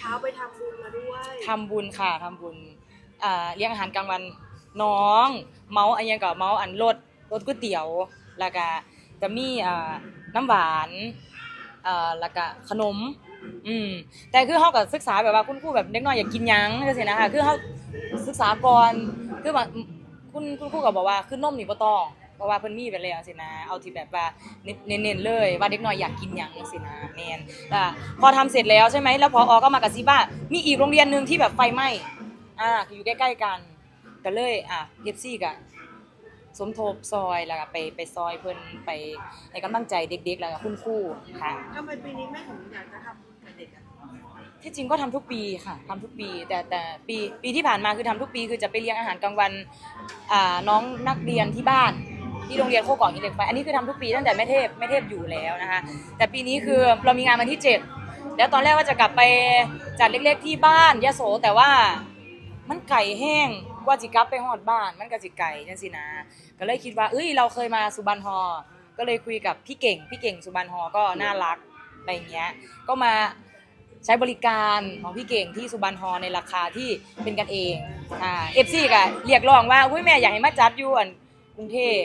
เช้าไปทำบุญมาด้วย ทำบุญค่ะทำบุญอ่าเลี้ยงอาหารกลางวันน้อง เมาอันยังก็เมาอันรถรถก๋วยเตี๋ยว แล้วก็จะมีอ่าน้ำหวานอ่าแล้วก็ขนม อืมแต่คือเฮาก็ศึกษาแบบว่าคุณครูแบบเด็กน้อยอยากกินหยังจังซี่นะคะคือเฮาศึกษาก่อนคือว่าคุณคุณครูก็บอกว่าคือนมนี่บ่ต้อง เพราะว่าเพิ่นมีไปแล้วสินะเอาที่แบบว่าเน้นๆเลยว่าเด็กน้อยอยากกินหยังจังซี่นะแม่นอ่าพอทำเสร็จแล้วใช่ไหมแล้วพอก็มากระซิบว่ามีอีกโรงเรียนหนึงที่แบบไฟไหม้อ่าคืออยู่ใกล้ๆกันก็เลยอะ FC ก็สมทบซอยแล้วก็ไปไปซอยเพิ่นไปให้กำลังใจเด็กๆแล้วก็คุณครูค่ะทำไมปีนี้แม่ถึงอยากจะทำบุญกับเด็กอะที่จริงก็ทำทุกปีค่ะทำทุกปี แต่แต่ปีปีที่ผ่านมาคือทำทุกปี คือจะไปเลี้ยงอาหารกลางวันอ่าน้องนักเรียนที่บ้าน ที่โรงเรียนโคกองอิเล็กไฟอันนี้คือทำทุกปีตั้งแต่แม่เทพแม่เทพอยู่แล้วนะคะแต่ปีนี้คือเรามีงานวันที่ 7 แล้วตอนแรกว่าจะกลับไปจัดเล็ก ๆ ที่บ้านยะโสแต่ว่ามันไก่แห้งกว่าจิกลับไปฮอดบ้านมันก็จิไก่จังสินะ ก็เลยคิดว่าเอ้ยเราเคยมาสุบรรณฮอก็เลยคุยกับพี่เก่งพี่เก่งสุบรรณฮอก็น่ารักอะไรอย่างเงี้ยก็มาใช้บริการของพี่เก่งที่สุบรรณฮอในราคาที่เป็นกันเองอ่าเอฟซีก็เรียกร้องว่าอุ้ยแม่อยากให้มาจัดอยู่อันกรุงเทพ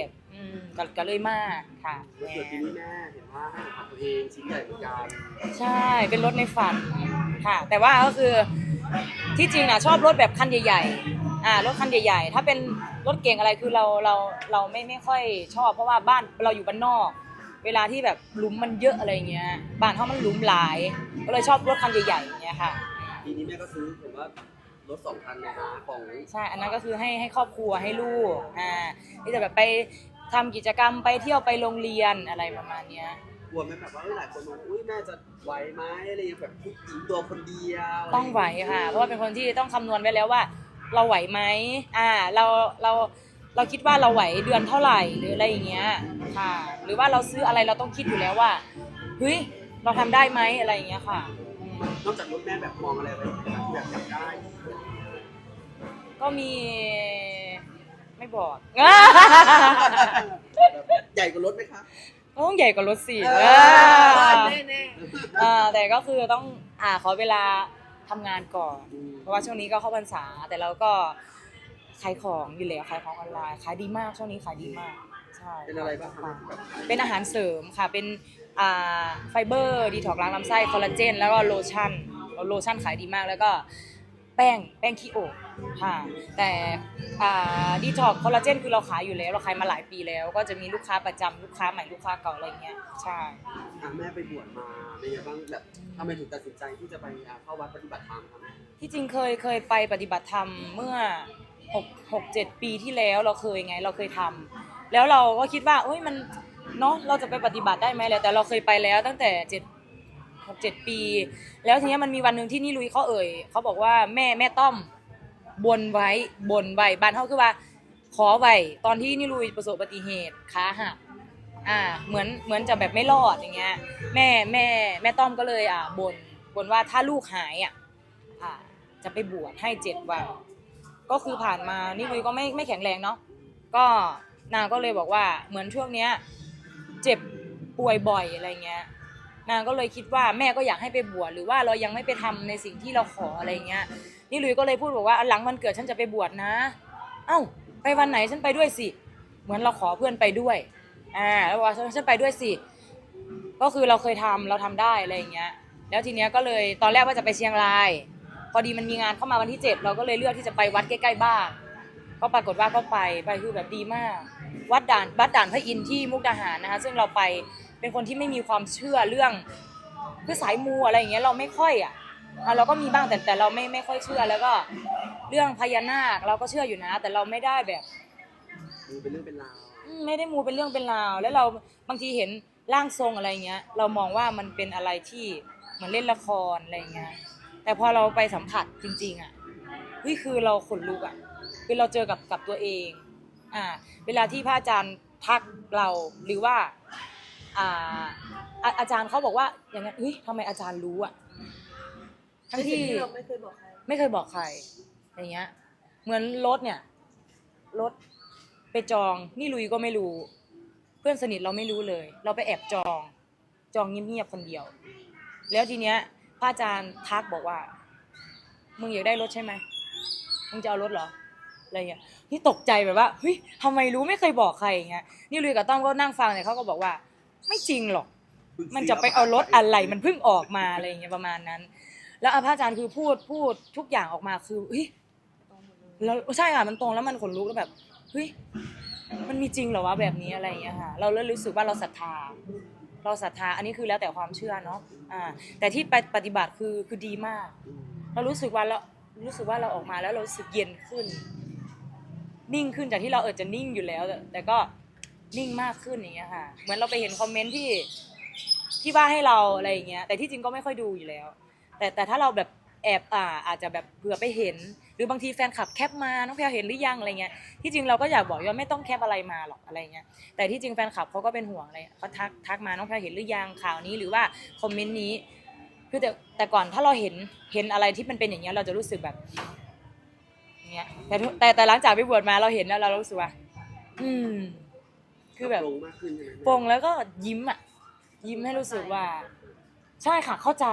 มก็ก็เลยมาค่ะวันเกิดปีนี้แม่เห็นว่าให้ของขวัญตัวเองชิ้นใหญ่เหมือนกันใช่เป็นรถในฝันค่ะ แต่ว่าก็คือที่จริงนะชอบรถแบบคันใหญ่ๆอ่ารถคันใหญ่ ๆ ถ้าเป็นรถเก่งอะไรคือเราเราเราไม่ไม่ค่อยชอบ เพราะว่าบ้านเราอยู่บ้านนอก เวลาที่แบบหลุมมันเยอะอะไรเงี้ยบ้านเขามันหลุมหลาย ก็เลยชอบรถคันใหญ่ๆอย่างเงี้ยค่ะ ปีนี้แม่ก็ซื้อเห็นว่ารถสองคันเลยนะของใช่ อันนั้นก็คือให้ให้ครอบครัวให้ลูก อ่าที่จะแบบไป ทำกิจกรรมไปเที่ยวไปโรงเรียนอะไรประมาณเนี้ย กลัวไหมแบบว่าเอ้ยหลายคนมองอุ้ยแม่จะไหวไหมอะไรอย่างเงี้ยแบบผู้หญิงตัวคนเดียวต้องไหวค่ะ เพราะว่าเป็นคนที่ต้องคำนวณไว้แล้วว่า เราไหวไหมอ่า เราเราเราคิดว่าเราไหวเดือนเท่าไหร่หรืออะไรอย่างเงี้ยค่ะ หรือว่าเราซื้ออะไรเราต้องคิดอยู่แล้วว่าเฮ้ยเราทำได้ไหมอะไรอย่างเงี้ยค่ะอืมนอกจากรถแม่แบบมองอะไรไว้ไหมครับแบบอยากได้ก็มี ไม่บอกแบบใหญ่กว่ารถไหมคะต้องใหญ่กว่ารถสี่เออ แน่แน่อ่าแต่ก็คือต้องอ่าขอเวลาทำงานก่อน เพราะว่าช่วงนี้ก็เข้าพรรษา แต่เราก็ขายของอยู่แล้วขายของออนไลน์ขายดีมากช่วงนี้ขายดีมากใช่เป็นอะไรบ้างครับแบบเป็นอาหารเสริมค่ะเป็นอ่าไฟเบอร์ดีท็อกล้างลำไส้คอลลาเจนแล้วก็โลชั่นโลชั่นขายดีมากแล้วก็ แป้งแป้งขี้อกค่ะแต่อ่าดีท็อกคอลลาเจนคือเราขายอยู่แล้ว เราขายมาหลายปีแล้ว ก็จะมีลูกค้าประจำลูกค้าใหม่ลูกค้าเก่าอะไรเงี้ยใช่อะแม่ไปบวชมาเป็นยังไงบ้างแบบทำไมถึงตัดสินใจที่จะไปอะเข้าวัดปฏิบัติธรรมครับแม่ที่จริงเคยเคยไปปฏิบัติธรรมเมื่อหกหกเจ็ดปีที่แล้วเราเคยไงเราเคยทำแล้วเราก็คิดว่าเอ้ยมันเนาะเราจะไปปฏิบัติได้ไหมแหละแต่เราเคยไปแล้วตั้งแต่เจ็ด หกเจ็ดปี แล้วทีนี้มันมีวันหนึ่งที่นี่ลุยเขาเอ่ยเขาบอกว่าแม่แม่ต้อมบนไว้บนไว้บ้านเขาคือว่า ขอไว้ตอนที่นี่ลุยประสบอุบัติเหตุขาหักอ่าเหมือนเหมือนจะแบบไม่รอดอย่างเงี้ยแม่แม่แม่ต้อมก็เลยอ่าบนบนว่าถ้าลูกหายอะอ่าจะไปบวชให้เจ็ดวันก็คือผ่านมานี่ลุยก็ไม่ไม่แข็งแรงเนาะก็นางก็เลยบอกว่าเหมือนช่วงเนี้ย เจ็บป่วยบ่อยอะไรเงี้ย นางก็เลยคิดว่าแม่ก็อยากให้ไปบวชหรือว่าเรายังไม่ไปทำในสิ่งที่เราขออะไรเงี้ยนี่ลุยก็เลยพูดบอกว่าหลังวันเกิดฉันจะไปบวชนะ เอ้าไปวันไหนฉันไปด้วยสิ เหมือนเราขอเพื่อนไปด้วยอ่าแล้วบอกว่าฉันไปด้วยสิก็คือเราเคยทำเราทำได้อะไรอย่างเงี้ย แล้วทีเนี้ยก็เลยตอนแรกว่าจะไปเชียงราย พอดีมันมีงานเข้ามาวันที่ 7 เราก็เลยเลือกที่จะไปวัดใกล้ๆบ้านก็ปรากฏว่าก็ไปไปคือแบบดีมาก วัดด่านวัดด่านพระอินทร์ที่มุกดาหารนะคะซึ่งเราไป เป็นคนที่ไม่มีความเชื่อเรื่องคือสายมูอะไรอย่างเงี้ยเราไม่ค่อยอะอะเราก็มีบ้างแต่แต่เราไม่ไม่ค่อยเชื่อแล้วก็เรื่องพญานาคเราก็เชื่ออยู่นะ แต่เราไม่ได้แบบมันเป็นเรื่องเป็นราวอืมไม่ได้มูเป็นเรื่องเป็นราว แล้วเราบางทีเห็นร่างทรงอะไรเงี้ย เรามองว่ามันเป็นอะไรที่เหมือนเล่นละครอะไรเงี้ยแต่พอเราไปสัมผัสจริง ๆอะเฮ้ยคือเราขนลุกอะคือเราเจอกับกับตัวเองอ่าเวลาที่พระอาจารย์ทักเราหรือว่า อ่าอาอาจารย์เขาบอกว่าอย่างนั้นเฮ้ยทำไมอาจารย์รู้อะทั้งที่ที่เราไม่เคยบอกใครไม่เคยบอกใครอย่างเงี้ย เหมือนรถเนี่ยรถไปจองนี่ลุยก็ไม่รู้ เพื่อนสนิทเราไม่รู้เลย เราไปแอบจอง จองเงียบๆคนเดียว แล้วทีเนี้ยพระอาจารย์ทักบอกว่า มึงอยากได้รถใช่ไหมมึงจะเอารถเหรออะไรเงี้ยนี่ตกใจแบบว่าเฮ้ยทำไมรู้ไม่เคยบอกใครอย่างเงี้ยนี่ลุยกับต้อมก็นั่งฟังเนี่ยเขาก็บอกว่า ไม่จริงหรอก มันจะไปเอารถอะไรมันเพิ่งออกมาอะไรอย่างเงี้ยประมาณนั้น แล้วอาพระอาจารย์คือพูดพูดทุกอย่างออกมาคือเฮ้ยแล้วใช่ค่ะมันตรงแล้วมันขนลุกแล้วแบบเฮ้ยมันมีจริงเหรอวะแบบนี้อะไรอย่างเงี้ยค่ะ เราเลยรู้สึกว่าเราศรัทธา เราศรัทธาอันนี้คือแล้วแต่ความเชื่อเนาะอ่า แต่ที่ไปปฏิบัติคือคือดีมากอืมเรารู้สึกว่าเรารู้สึกว่าเราออกมาแล้วเรารู้สึกเย็นขึ้น นิ่งขึ้นจากที่เราเออจะนิ่งอยู่แล้ว แต่แต่ก็ นิ่งมากขึ้นอย่างเงี้ยค่ะ เหมือนเราไปเห็นคอมเมนต์ที่ที่ว่าให้เราอะไรอย่างเงี้ย แต่ที่จริงก็ไม่ค่อยดูอยู่แล้ว แต่แต่ถ้าเราแบบแอบอ่าอาจจะแบบเผื่อไปเห็น หรือบางทีแฟนคลับแคปมา น้องแพลวเห็นหรือยังอะไรเงี้ย ที่จริงเราก็อยากบอกว่าไม่ต้องแคปอะไรมาหรอกอะไรเงี้ย แต่ที่จริงแฟนคลับเขาก็เป็นห่วงอะไรเขาทักทักมา น้องแพลวเห็นหรือยังข่าวนี้หรือว่าคอมเมนต์นี้ คือแต่แต่ก่อนถ้าเราเห็นเห็นอะไรที่มันเป็นอย่างเงี้ยเราจะรู้สึกแบบอย่างเงี้ยแต่แต่แต่หลังจากไปบวชมาเราเห็นแล้วเรารู้สึกว่า อืม คือแบบปรงมากขึ้นใช่ไหมแม่ปรงแล้วก็ยิ้มอะ ยิ้มให้รู้สึกว่า ใช่ค่ะเข้าใจ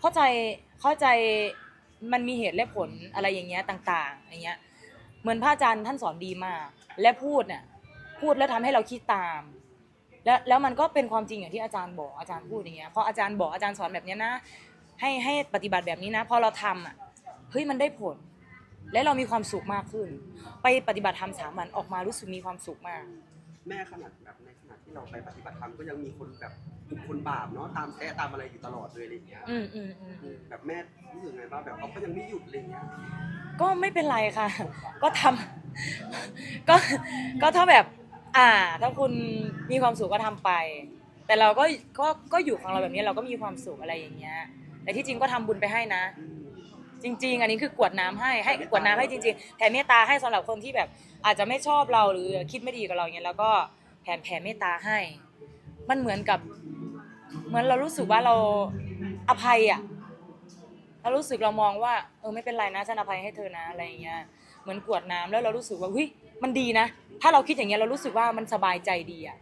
เข้าใจเข้าใจมันมีเหตุและผลอะไรอย่างเงี้ยต่าง ๆ อย่างเงี้ย เหมือนพระอาจารย์ท่านสอนดีมาก และพูดเนี่ยพูดแล้วทำให้เราคิดตาม แล้วแล้วมันก็เป็นความจริงอย่างที่อาจารย์บอกอาจารย์พูดอย่างเงี้ยพออาจารย์บอกอาจารย์สอนแบบเนี้ยนะให้ให้ปฏิบัติแบบนี้นะพอเราทำอะเฮ้ยมันได้ผล และเรามีความสุขมากขึ้น ไปปฏิบัติธรรมสามวันออกมารู้สึกมีความสุขมาก แม่ขนาดแบบในขณะที่เราไปปฏิบัติธรรมก็ยังมีคนแบบคนบาปเนาะตามแท้ตามอะไรอยู่ตลอดเลยอะไรอย่างเงี้ยอืมอืมอืมอืมแบบแม่รู้สึกไงบ้างแบบเขาก็ยังไม่หยุดอะไรอย่างเงี้ยก็ไม่เป็นไรค่ะ ก็ทำก็ก็ถ้าแบบ อ่า ถ้าคุณมีความสุขก็ทำไป แต่เราก็ก็ก็อยู่ของเราแบบนี้เราก็มีความสุขอะไรอย่างเงี้ยแต่ที่จริงก็ทำบุญไปให้นะ อืม จริง ๆ อันนี้คือกรวดน้ำให้ให้กรวดน้ำให้จริง ๆแผ่เมตตาให้สำหรับคนที่แบบ อาจจะไม่ชอบเราหรือคิดไม่ดีกับเราอย่างเงี้ยแล้วก็แผ่แผ่เมตตาให้ มันเหมือนกับ เหมือนเรารู้สึกว่าเราอภัยอะเรารู้สึกเรามองว่าเออไม่เป็นไรนะฉันอภัยให้เธอนะอะไรอย่างเงี้ยเหมือนกรวดน้ำแล้วเรารู้สึกว่าเฮ้ยมันดีนะ ถ้าเราคิดอย่างเงี้ยเรารู้สึกว่ามันสบายใจดีอะ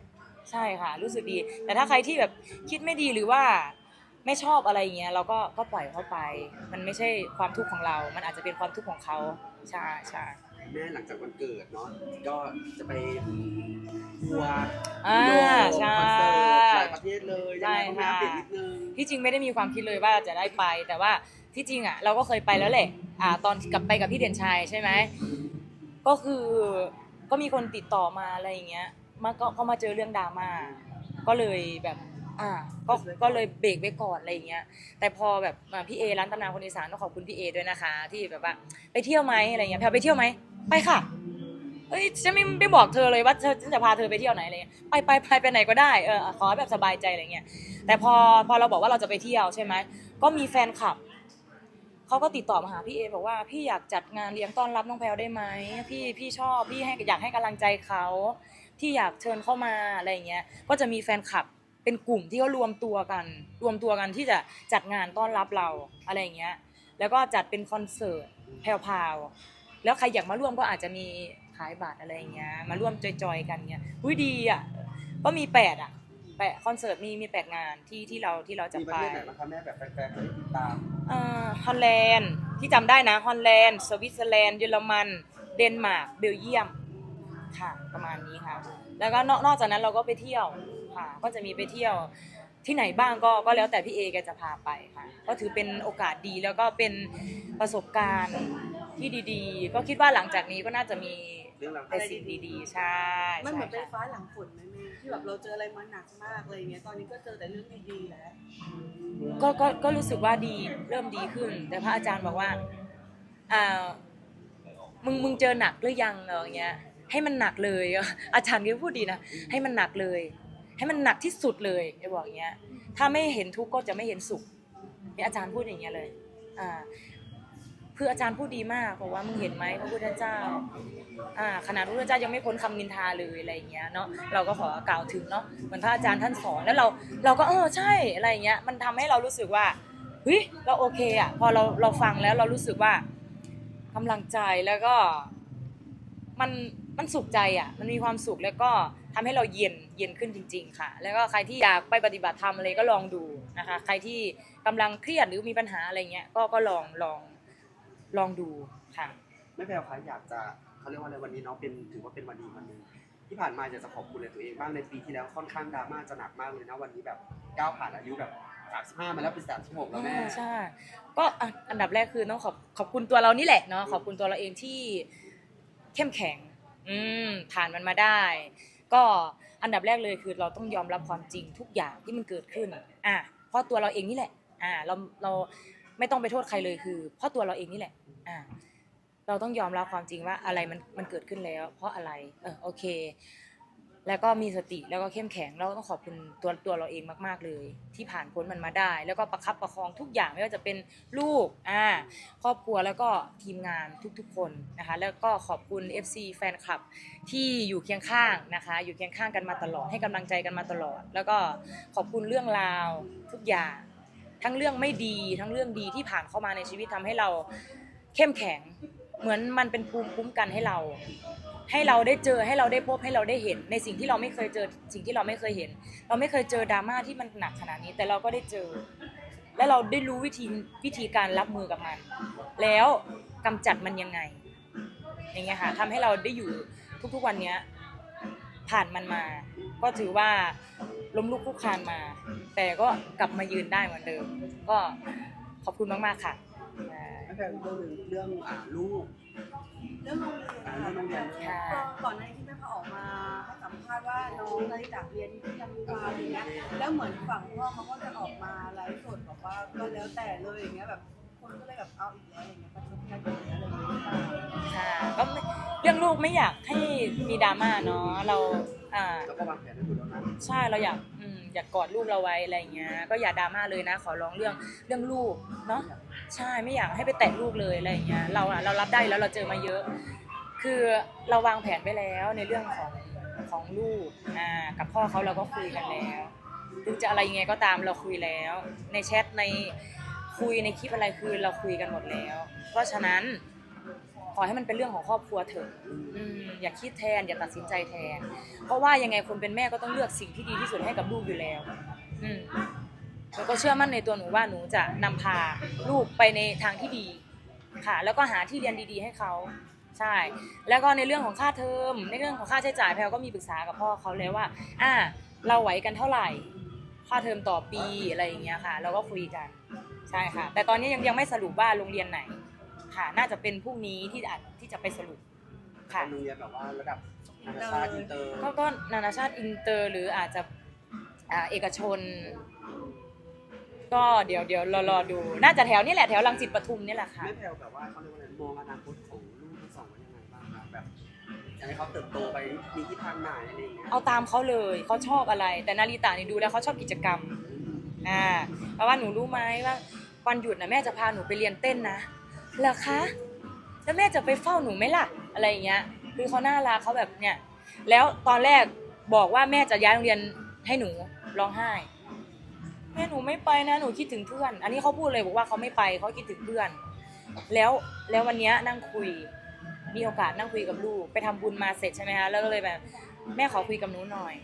ใช่ค่ะ รู้สึกดี แต่ถ้าใครที่แบบคิดไม่ดีหรือว่า ไม่ชอบอะไรอย่างเงี้ยเราก็ก็ปล่อยเขาไป มันไม่ใช่ความทุกข์ของเรา มันอาจจะเป็นความทุกข์ของเขาใช่ใช่แม่หลังจากวันเกิดเนาะก็จะไปทัวร์อ่ายุโรปใช่คอนเสิร์ตหลายประเทศเลยใช่ยังไงต้องค่ะแม่อัปเดตนิดนึงที่จริงไม่ได้มีความคิดเลยว่าจะได้ไป แต่ว่าที่จริงอะเราก็เคยไปแล้วแหละอ่าตอนกลับไปกับพี่เด่นชัยใช่ไหมก็คือก็มีคนติดต่อมาอะไรอย่างเงี้ยมาก็ก็มาเจอเรื่องดราม่าก็เลยแบบ อ่าก็ก็เลยเบรกไว้ก่อนอะไรอย่างเงี้ย แต่พอแบบอ่าพี่เอร้านตำนานคนอีสานต้องขอบคุณพี่เอด้วยนะคะ ที่แบบว่าไปเที่ยวไหมอะไรเงี้ยแพลไปเที่ยวไหมไปค่ะเอ้ยฉันไม่ไม่บอกเธอเลยว่าเธอฉันจะพาเธอไปเที่ยวไหนอะไรเงี้ยไปไปไปไปไหนก็ได้เออขอให้แบบสบายใจอะไรเงี้ยแต่พอพอเราบอกว่าเราจะไปเที่ยวใช่ไหมก็มีแฟนคลับเขาก็ติดต่อมาหาพี่เอบอกว่าพี่อยากจัดงานเลี้ยงต้อนรับน้องแพลวได้ไหมพี่พี่ชอบพี่ให้อยากให้กำลังใจเขาที่อยากเชิญเข้ามาอะไรอย่างเงี้ยก็จะมีแฟนคลับ เป็นกลุ่มที่เขารวมตัวกัน รวมตัวกันที่จะจัดงานต้อนรับเราอะไรอย่างเงี้ย แล้วก็จัดเป็นคอนเสิร์ตแพรวๆแล้วใครอยากมาร่วมก็อาจจะมีขายบัตรอะไรอย่างเงี้ย มาร่วมจอยๆกันเงี้ยอุ้ยดีอะ ก็มีแปดอะแปดคอนเสิร์ตมีมีแปดงานที่ที่เราที่เราจะมีปไประเทศไหนบ้างคะแม่แบบแฟนๆจะได้ติดตามเอ่อฮอลแลนด์ที่จำได้นะฮอลแลนด์สวิตเซอร์แลนด์เยอรมัน เดนมาร์กเบลเยียมค่ะประมาณนี้ค่ะ แล้วก็นอกนอกจากนั้นเราก็ไปเที่ยว ค่ะ ก็จะมีไปเที่ยวที่ไหนบ้างก็ก็แล้วแต่พี่เอแกจะพาไปค่ะ ก็ถือเป็นโอกาสดีแล้วก็เป็นประสบการณ์ที่ดีๆ ก็คิดว่าหลังจากนี้ก็น่าจะมีเรื่องราวแต่สิ่งดีๆ ใช่มันเหมือนเป็นใช่ค่ะฟ้าหลังฝนไหมแม่ที่แบบเราเจออะไรมาหนักมากอะไรเงี้ยตอนนี้ก็เจอแต่เรื่องดีๆแล้วก็ก็ก็รู้สึกว่าดีเริ่มดีขึ้น แต่พระอาจารย์บอกว่าอ่ามึงมึงเจอหนักหรือยังเอออย่างเงี้ยให้มันหนักเลยอาจารย์ก็พูดดีนะให้มันหนักเลย ให้มันหนักที่สุดเลยจะบอกอย่างเงี้ย ถ้าไม่เห็นทุกข์ก็จะไม่เห็นสุขนี่อาจารย์พูดอย่างเงี้ยเลยอ่าคืออาจารย์พูดดีมากบอกว่ามึงเห็นไหมพระพุทธเจ้าอ่าขนาดพระพุทธเจ้ายังไม่พ้นคำนินทาเลยอะไรอย่างเงี้ยเนาะเราก็ขอกล่าวถึงเนาะเหมือนพระอาจารย์ท่านสอนแล้วเราเราก็เออใช่อะไรอย่างเงี้ยมันทำให้เรารู้สึกว่าเฮ้ยเราโอเคอะพอเราเราฟังแล้วเรารู้สึกว่ากำลังใจแล้วก็มัน มันสุขใจอะ มันมีความสุขแล้วก็ทำให้เราเย็นเย็นขึ้นจริง ๆ ค่ะ แล้วก็ใครที่อยากไปปฏิบัติธรรมอะไรก็ลองดูนะคะ ใครที่กำลังเครียดหรือมีปัญหาอะไรเงี้ย ก็ก็ลองลองลองดูค่ะไม่แพลวคะอยากจะเขาเรียกว่าอะไรวันนี้เนาะเป็นถือว่าเป็นวันดีวันหนึ่งที่ผ่านมาอยากจะขอบคุณในตัวเองบ้างในปีที่แล้วค่อนข้างดราม่าจะหนักมากเลยนะวันนี้แบบก้าวผ่านอายุแบบ35มาแล้วเป็น36แล้วแม่อ่าใช่ก็อะอันดับแรกคือต้องขอบขอบคุณตัวเรานี่แหละเนาะขอบคุณตัวเราเองที่เข้มแข็ง อืมผ่านมันมาได้ ก็อันดับแรกเลยคือเราต้องยอมรับความจริงทุกอย่างที่มันเกิดขึ้น อะเพราะตัวเราเองนี่แหละ อ่า เราเราไม่ต้องไปโทษใครเลยคือ เพราะตัวเราเองนี่แหละ อ่า เราต้องยอมรับความจริงว่าอะไรมันมันเกิดขึ้นแล้ว เพราะอะไร เออโอเค แล้วก็มีสติแล้วก็เข้มแข็งแล้วก็ต้องขอบคุณตัวตัวเราเองมากๆเลย ที่ผ่านพ้นมันมาได้ แล้วก็ประคับประคองทุกอย่างไม่ว่าจะเป็นลูกอ่าครอบครัวแล้วก็ทีมงานทุกๆคนนะคะแล้วก็ขอบคุณ FC แฟนคลับที่อยู่เคียงข้างนะคะอยู่เคียงข้างกันมาตลอดให้กำลังใจกันมาตลอด แล้วก็ขอบคุณเรื่องราวทุกอย่าง ทั้งเรื่องไม่ดีทั้งเรื่องดีที่ผ่านเข้ามาในชีวิตทำให้เราเข้มแข็งเหมือนมันเป็นภูมิคุ้มกันให้เรา ให้เราได้เจอให้เราได้พบให้เราได้เห็น ในสิ่งที่เราไม่เคยเจอสิ่งที่เราไม่เคยเห็น เราไม่เคยเจอดราม่าที่มันหนักขนาดนี้ แต่เราก็ได้เจอ และเราได้รู้วิธีวิธีการรับมือกับมัน แล้วกำจัดมันยังไง อย่างเงี้ยค่ะทำให้เราได้อยู่ทุกๆวันเนี้ยผ่านมันมา ก็ถือว่าล้มลุกคลุกคลานมา แต่ก็กลับมายืนได้เหมือนเดิม ก็ขอบคุณมากๆค่ะ อ่าไม่แพลวอีกเรื่องหนึ่งเรื่องอ่าลูก เรื่องโรงเรียนอ่าเรื่องโรงเรียนค่ะก็ก่อนหน้านี้ที่แม่เขาออกมาให้สัมภาษณ์ว่าน้องนาฬิตาเรียนที่ยังมาอะไรเงี้ยแล้วเหมือนฝั่งพ่อเขาก็จะออกมาไลฟ์สดบอกว่าก็แล้วแต่เลยอย่างเงี้ยแบบคนก็เลยแบบเอาอีกแล้วอย่างเงี้ยประชดกันอย่างเงี้ยอะไรอย่างเงี้ยหรือเปล่าค่ะก็ไม่เรื่องลูกไม่อยากให้มีดราม่าเนาะเราอ่า แล้วก็วางแผนไว้หมดแล้วนะใช่เราอยากอืมอยากกอดลูกเราไว้อะไรอย่างเงี้ยก็อย่าดราม่าเลยนะ ขอร้องเรื่องเรื่องลูกเนาะ ใช่ไม่อยากให้ไปแตะลูกเลยอะไรอย่างเงี้ยเราอะเรารับได้แล้วเราเจอมาเยอะ คือเราวางแผนไว้แล้วในเรื่องของของลูกอ่ากับพ่อเขาเราก็คุยกันแล้วถึงจะอะไรยังไงก็ตามเราคุยแล้ว ในแชทในคุยในคลิปอะไรคือเราคุยกันหมดแล้ว เพราะฉะนั้นขอให้มันเป็นเรื่องของครอบครัวเถอะอืมอย่าคิดแทนอย่าตัดสินใจแทน เพราะว่ายังไงคนเป็นแม่ก็ต้องเลือกสิ่งที่ดีที่สุดให้กับลูกอยู่แล้ว อืม แล้วก็เชื่อมั่นในตัวหนูว่าหนูจะนำพาลูกไปในทางที่ดีค่ะ แล้วก็หาที่เรียนดีๆ ให้เขาใช่ แล้วก็ในเรื่องของค่าเทอม ในเรื่องของค่าใช้จ่ายแพลก็มีปรึกษากับพ่อเขาแล้วว่า อ่า เราไหวกันเท่าไหร่ ค่าเทอมต่อปีอะไรอย่างเงี้ยค่ะ เราก็คุยกัน ใช่ค่ะ แต่ตอนนี้ยังยังไม่สรุปว่าโรงเรียนไหน ค่ะ น่าจะเป็นพรุ่งนี้ที่อาจที่จะไปสรุป ค่ะเป็นโรงเรียนแบบว่าระดับนานาชาติอินเตอร์ ก็ก็นานาชาติอินเตอร์หรืออาจจะอ่าเอกชน ก็เดี๋ยวเดี๋ยวรอรอดู น่าจะแถวนี้แหละแถวรังสิตปทุมนี่แหละค่ะ ไม่แพลวแบบว่าเขาเรียกว่าอะไรมองอนาคตของลูกทั้งสองว่ายังไงบ้างคะแบบอยากให้เขาเติบโตไปมีทิศทางไหนอะไรอย่างเงี้ยเอาตามเขาเลยเขาชอบอะไร แต่นาริตานี่ดูแล้วเขาชอบกิจกรรมอ่าเพราะว่าหนูรู้ไหมว่าวันหยุดนะแม่จะพาหนูไปเรียนเต้นนะเหรอคะ แล้วแม่จะไปเฝ้าหนูไหมล่ะอะไรอย่างเงี้ย คือเขาน่ารักเขาแบบเนี่ย แล้วตอนแรกบอกว่าแม่จะย้ายโรงเรียนให้หนูร้องไห้ แม่หนูไม่ไปนะหนูคิดถึงเพื่อน อันนี้เขาพูดเลยบอกว่าเขาไม่ไปเขาคิดถึงเพื่อน แล้วแล้ววันนี้นั่งคุยมีโอกาสนั่งคุยกับลูก ไปทำบุญมาเสร็จใช่ไหมคะแล้วก็เลยแบบ แม่ขอคุยกับหนูหน่อย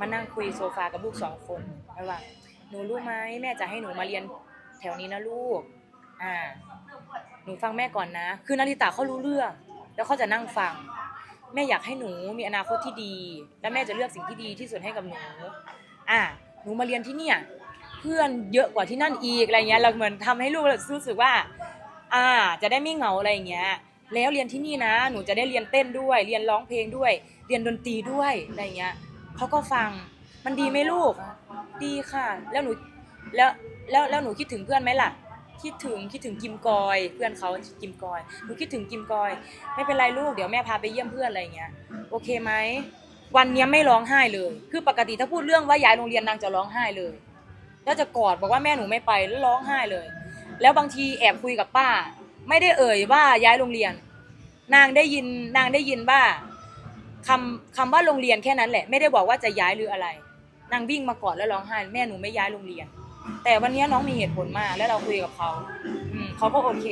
มานั่งคุยโซฟากับลูกสองคนแล้วว่าหนูรู้ไหมแม่จะให้หนูมาเรียนแถวนี้นะลูก อ่า หนูฟังแม่ก่อนนะ คือนาริตาเขารู้เรื่อง แล้วเขาจะนั่งฟัง แม่อยากให้หนูมีอนาคตที่ดี และแม่จะเลือกสิ่งที่ดีที่สุดให้กับหนู อ่า หนูมาเรียนที่เนี่ย พื่อนเยอะกว่าที่นั่นอีกอะไรเงี้ยเราเหมือนทำให้ลูกรู้สึกว่า อ่า จะได้ไม่เหงาอะไรเงี้ย แล้วเรียนที่นี่นะ หนูจะได้เรียนเต้นด้วย เรียนร้องเพลงด้วย เรียนดนตรีด้วยอะไรเงี้ยเขาก็ฟังมันดีไหมลูก ดีค่ะ แล้วหนูแล้วแล้วแล้วหนูคิดถึงเพื่อนไหมล่ะ คิดถึงคิดถึงกิมกอย เพื่อนเขากิมกอยหนูคิดถึงกิมกอย ไม่เป็นไรลูกเดี๋ยวแม่พาไปเยี่ยมเพื่อนอะไรเงี้ยโอเคไหมวันเนี้ยไม่ร้องไห้เลย คือปกติถ้าพูดเรื่องว่าย้ายโรงเรียนนางจะร้องไห้เลย แล้วจะกอดบอกว่าแม่หนูไม่ไปแล้วร้องไห้เลย แล้วบางทีแอบคุยกับป้า ไม่ได้เอ่ยว่าย้ายโรงเรียน นางได้ยินนางได้ยินว่าคำคำว่าโรงเรียนแค่นั้นแหละ ไม่ได้บอกว่าจะย้ายหรืออะไร นางวิ่งมากอดแล้วร้องไห้แม่หนูไม่ย้ายโรงเรียน แต่วันนี้น้องมีเหตุผลมากแล้วเราคุยกับเขาอืมเขาก็โอเค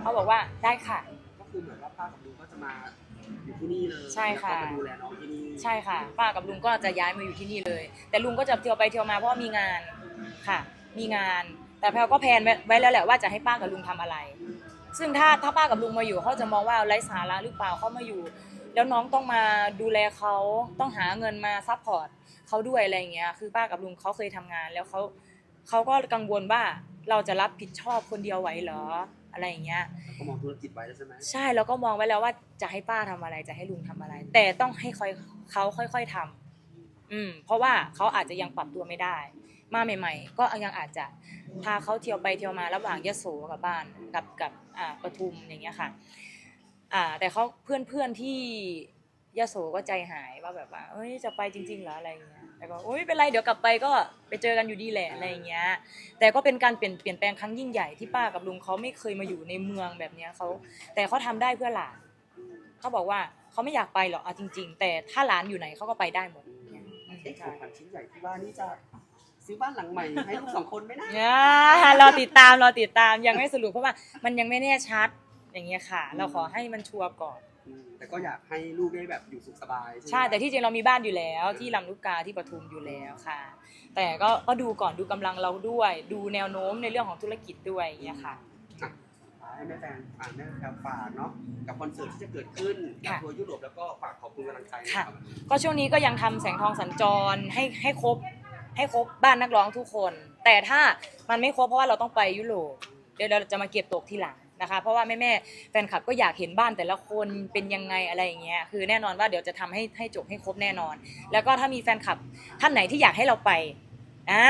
เขาบอกว่าได้ค่ะ ก็คือเหมือนว่าป้ากับลุงก็จะมา อยู่ที่นี่เลยใช่ค่ะ แล้วก็มาดูแลน้องที่นี่ใช่ค่ะ ป้ากับลุงก็จะย้ายมาอยู่ที่นี่เลย แต่ลุงก็จะเที่ยวไปเที่ยวมาเพราะว่ามีงานค่ะ มีงาน แต่แพลก็แพลนไว้ไว้แล้วแหละว่าจะให้ป้ากับลุงทำอะไร ซึ่งถ้าถ้าป้ากับลุงมาอยู่เขาจะมองว่าไร้สาระหรือเปล่าเขามาอยู่ แล้วน้องต้องมาดูแลเขาต้องหาเงินมาซัพพอร์ตเขาด้วยอะไรอย่างเงี้ยคือป้ากับลุงเขาเคยทำงานแล้วเขาเขาก็กังวลว่าเราจะรับผิดชอบคนเดียวไหวเหรอ อะไรอย่างเงี้ยก็มองธุรกิจไว้แล้วใช่ไหมใช่แล้วก็มองไว้แล้วว่าจะให้ป้าทำอะไรจะให้ลุงทำอะไร แต่ต้องให้ค่อยเขาค่อยๆทำอืม เพราะว่าเขาอาจจะยังปรับตัวไม่ได้ มาใหม่ ๆ ก็ยังอาจจะพาเขาเที่ยวไปเที่ยวมาระหว่างยโสกับบ้านกับกับอ่าปทุมอย่างเงี้ยค่ะ อ่า แต่เขาเพื่อนเพื่อนๆที่ ยโสก็ใจหายว่าแบบว่าเอ้ยจะไปจริงๆเหรออะไรอย่างเงี้ยแต่ก็โอ้ยไม่เป็นไรเดี๋ยวกลับไปก็ไปเจอกันอยู่ดีแหละอะไรอย่างเงี้ย แต่ก็เป็นการเปลี่ยนเปลี่ยนแปลงครั้งยิ่งใหญ่ที่ป้ากับลุงเขาไม่เคยมาอยู่ในเมืองแบบเนี้ยเขาแต่เขาทำได้เพื่อหลานเขาบอกว่าเขาไม่อยากไปหรอกเอาจริง ๆ แต่ถ้าหลานอยู่ไหนเขาก็ไปได้หมดเนี่ยอืมเอ๊ะขใช่องขวัญชิ้นใหญ่ที่ว่านี่จะซื้อบ้านหลังใหม่ให้ลูกสองคนไหมนะอ่ารอติดตามรอติดตามยังไม่สรุปเพราะว่ามันยังไม่แน่ชัดอย่างเงี้ยค่ะ เราขอให้มันชัวร์ก่อน อืมแต่ก็อยากให้ลูกได้แบบอยู่สุขสบายใช่ไหมใช่ แต่ที่จริงเรามีบ้านอยู่แล้วที่ลำลูกกาที่ปทุมอยู่แล้วค่ะ แต่ก็ก็ดูก่อนดูกำลังเราด้วย ดูแนวโน้มในเรื่องของธุรกิจด้วยอย่างเงี้ยค่ะ อะให้แม่แฟนอ่านแม่แฟนฝากเนาะกับคอนเสิร์ตที่จะเกิดขึ้นกับค่ะทัวร์ยุโรปแล้วก็ฝากขอบคุณกำลังใจนะค่ะครับ ก็ช่วงนี้ก็ยังทำแสงทองสัญจรให้ให้ครบให้ครบบ้านนักร้องทุกคน แต่ถ้ามันไม่ครบเพราะว่าเราต้องไปยุโรปเดี๋ยวเราจะมาเก็บตกทีหลัง นะคะ เพราะว่าแม่แม่ๆแฟนคลับก็อยากเห็นบ้านแต่ละคนเป็นยังไงอะไรอย่างเงี้ยคือแน่นอนว่าเดี๋ยวจะทำให้ให้จบให้ครบแน่นอน แล้วก็ถ้ามีแฟนคลับท่านไหนที่อยากให้เราไปอ่า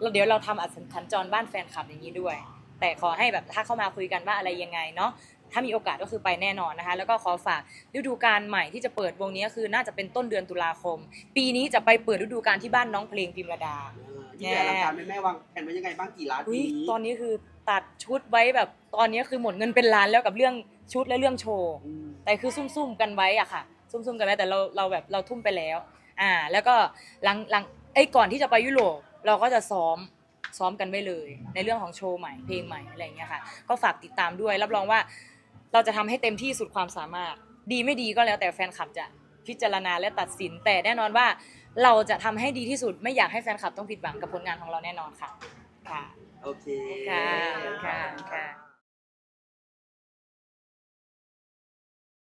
เราเดี๋ยวเราทำอัดสัญจรบ้านแฟนคลับอย่างนี้ด้วย แต่ขอให้แบบถ้าเข้ามาคุยกันว่าอะไรยังไงเนาะถ้ามีโอกาสก็คือไปแน่นอนนะคะ แล้วก็ขอฝากฤดูกาลใหม่ที่จะเปิดวงนี้ก็คือน่าจะเป็นต้นเดือนตุลาคม ปีนี้จะไปเปิดฤดูกาลที่บ้านน้องเพลงพิมระดาเออที่ใหญ่อลังการแม่แม่วางแผนไว้ยังไงบ้างกี่ล้านอุ้ปียนี้ตอนนี้คือตัดชุดไว้แบบ ตอนนี้คือหมดเงินเป็นล้านแล้วกับเรื่องชุดและเรื่องโชว์อืมแต่คือซุ่มๆกันไว้อะค่ะ ซุ่มๆกันไว้แต่เราเราแบบเราทุ่มไปแล้ว อ่า แล้วก็หลังหลังไอ้ยก่อนที่จะไปยุโรปเราก็จะซ้อมซ้อมกันไว้เลย ในเรื่องของโชว์ใหม่เพลงใหม่อะไรอย่างเงี้ยค่ะ ก็ฝากติดตามด้วย รับรองว่าเราจะทำให้เต็มที่สุดความสามารถ ดีไม่ดีก็แล้วแต่แฟนคลับจะพิจารณาและตัดสิน แต่แน่นอนว่าเราจะทำให้ดีที่สุดไม่อยากให้แฟนคลับต้องผิดหวังกับผลงานของเราแน่นอนค่ะ ค่ะ โอเค ค่ะ ค่ะค่ะ